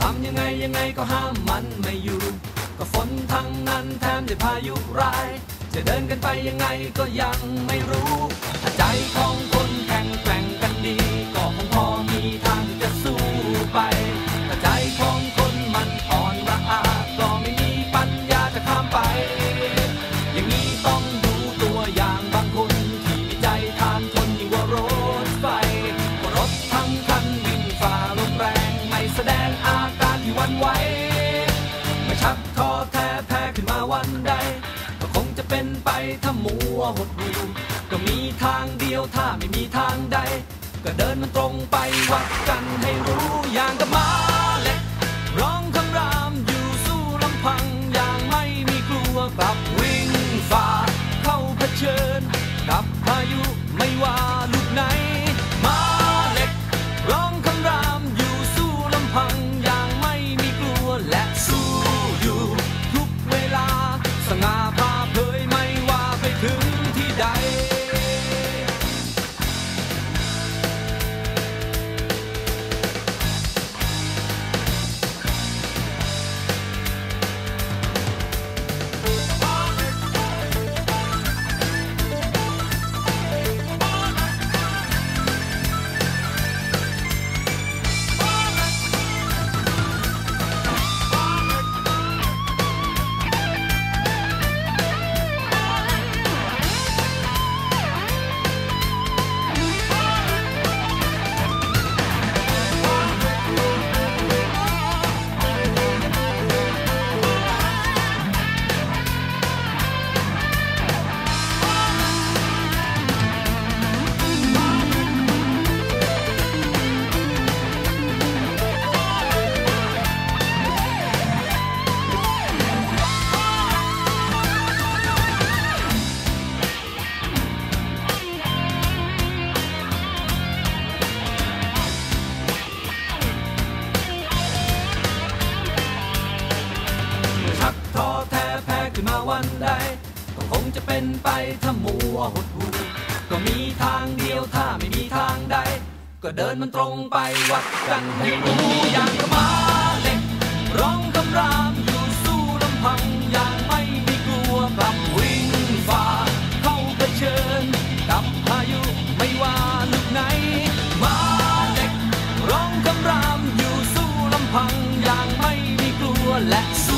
ทำยังไงยังไงก็ห้ามมันไม่อยู่ ก็ฝนทั้งนั้นแถมด้พายุร้าย จะเดินกันไปยังไงก็ยังไม่รู้ ใจของคนแข็ง เป็นไปถ้ามัวหดหูก็มีทางเดียวถ้าไม่มีทางใด ก็เดินมันตรงไปวัดกันให้รู้อย่างกับมาเล็กร้องคำรามอยู่สู้ลำพังอย่างไม่มีกลัวกลับวิ่งฝ่าเข้าเผชิญ กับพายุไม่ว่าลูกไหน วันใด ก็คงจะเป็นไปถ้ามัวหดหูก็มีทางเดียวถ้าไม่มีทางใด ก็เดินมันตรงไปวัดกันให้รู้อย่างกมาเหล็กร้องคำรามอยู่สู้ลำพังอย่างไม่มีกลัวกลับวิ่งฝ่าเข้าเผชิญกับพายุไม่ว่าลูกไหน มาเหล็กร้องคำรามอยู่สู้ลำพังอย่างไม่มีกลัวและสู้